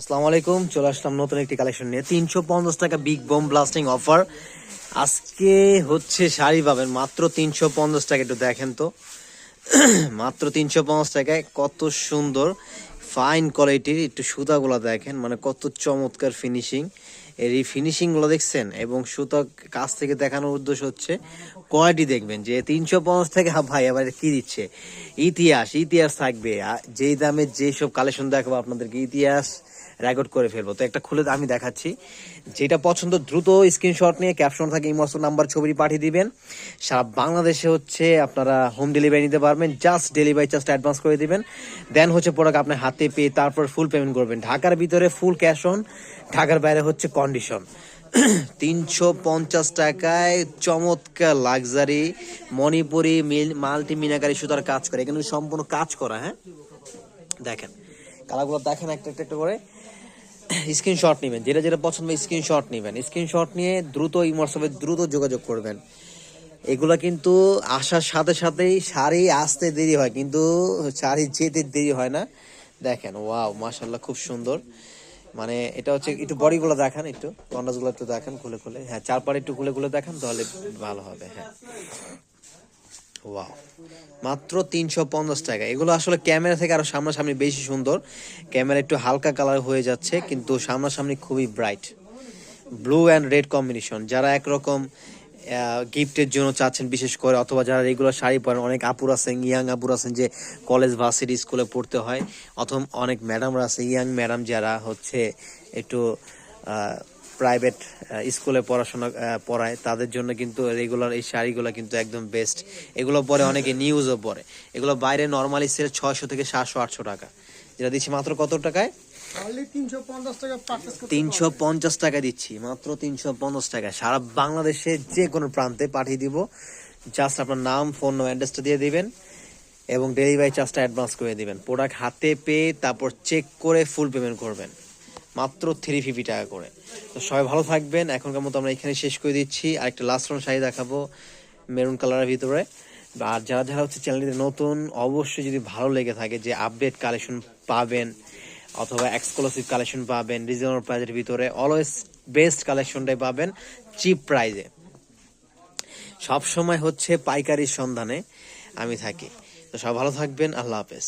আসসালামু আলাইকুম, চলে আসলাম নতুন একটি কালেকশন নিয়ে। তিনশো পঞ্চাশ টাকা বিগ বোম ব্লাস্টিং অফার আজকে হচ্ছে শাড়ি পাবেন মাত্র তিনশো পঞ্চাশ টাকা, একটু দেখেন তো। মাত্র তিনশো পঞ্চাশ টাকায় কত সুন্দর ফাইন কোয়ালিটির একটু সুতাগুলো দেখেন মানে কত চমৎকার ফিনিশিং এর এই ফিনিশিংগুলো দেখছেন? এবং সুতা কাছ থেকে দেখানোর উদ্দেশ্য হচ্ছে কোয়ালিটি দেখবেন, যে তিনশো পঞ্চাশ টাকা, ভাই, আবার কি দিচ্ছে? ইতিহাস ইতিহাস থাকবে। যেই দামে যেসব কালেকশন দেখাবো আপনাদেরকে, ইতিহাস রেকর্ড করে ফেলব। তো একটা খুলে আমি দেখাচ্ছি। যেটা পছন্দ, দ্রুত স্ক্রিনশট নিয়ে ক্যাপশন থাকে, ইমোশন নাম্বার, ছবি পাঠিয়ে দিবেন। সারা বাংলাদেশে হচ্ছে আপনারা হোম ডেলিভারি নিতে পারবেন জাস্ট ডেলিভারি জাস্ট অ্যাডভান্স করে দিবেন। দেন হচ্ছে প্রোডাক্ট আপনার হাতে পেয়ে তারপর ফুল পেমেন্ট করবেন। ঢাকার ভিতরে ফুল ক্যাশ অন ঢাকার বাইরে হচ্ছে কন্ডিশন তিনশো পঞ্চাশ টাকায় চমৎকার লাক্সারি মণিপুরি মাল্টি মিনাকারি সুতার কাজ করে। এখানে সম্পূর্ণ কাজ করা হ্যাঁ? দেখেন কালারগুলো দেখেন একটা একটা একটা করে। স্ক্রিনশট নেবেন, যেটা যেটা পছন্দ স্ক্রিনশট নেবেন। স্ক্রিনশট নিয়ে দ্রুত ইমোটসঅপে দ্রুত যোগাযোগ করবেন। এগুলা কিন্তু আসার সাথে সাথেই শাড়ি আসতে দেরি হয়, কিন্তু শাড়ি যেতে দেরি হয় না। দেখেন, ওয়াও মাশাল্লাহ খুব সুন্দর। মানে এটা হচ্ছে একটু বডিগুলো দেখান একটু, কন্ডাসগুলো একটু দেখান খুলে খুলে। হ্যাঁ চারপারে একটু খুলে খুলে দেখান, তাহলে ভালো হবে হ্যাঁ। মাত্র তিনশো পঞ্চাশ টাকা। এগুলো আসলে ক্যামেরা থেকে আরও সামনাসামনি বেশি সুন্দর। ক্যামেরা একটু হালকা কালার হয়ে যাচ্ছে, কিন্তু সামনাসামনি খুবই bright blue and red combination যারা একরকম গিফটের জন্য চাচ্ছেন, বিশেষ করে, অথবা যারা রেগুলার শাড়ি পরেন, অনেক আপুর আছেন ইয়াং আপুর আছেন যে কলেজ ভার্সিটি স্কুলে পড়তে হয়, অথবা অনেক ম্যাডামরা আছে ইয়াং ম্যাডাম যারা হচ্ছে একটু প্রাইভেট স্কুলে পড়াশোনা পড়ায় তাদের জন্য কিন্তু রেগুলার এই শাড়িগুলো কিন্তু একদম বেস্ট এগুলো পরে অনেকে নিউজও পড়ে এগুলো বাইরে নর্মালি সেল ছয়শো থেকে সাতশো আটশো টাকা। যেটা দিচ্ছি মাত্র কত টাকায়? তিনশো পঞ্চাশ টাকা দিচ্ছি মাত্র তিনশো পঞ্চাশ টাকা সারা বাংলাদেশে যে কোনো প্রান্তে পাঠিয়ে দিব। জাস্ট আপনার নাম ফোন অ্যাড্রেসটা দিয়ে দিবেন এবং ডেলিভারি চার্জটা অ্যাডভান্স করে দিবেন। প্রোডাক্ট হাতে পেয়ে তারপর চেক করে ফুল পেমেন্ট করবেন। মাত্র থ্রি ফিফটি টাকা করে। তো সবাই ভালো থাকবেন, এখনকার মতো আমরা এখানে শেষ করে দিচ্ছি। আর একটা লাস্ট রন শাড়ি দেখাবো মেরুন কালারের ভিতরে। আর যারা যারা হচ্ছে চ্যানেলটিতে নতুন, অবশ্যই যদি ভালো লেগে থাকে যে আপডেট কালেকশন পাবেন, অথবা এক্সক্লুসিভ কালেকশন পাবেন রিজনেবল প্রাইজের ভিতরে অলওয়েজ বেস্ট কালেকশনটাই পাবেন চিপ প্রাইজে সব সময় হচ্ছে পাইকারির সন্ধানে আমি থাকি। তো সব ভালো থাকবেন, আল্লাহ হাফেজ।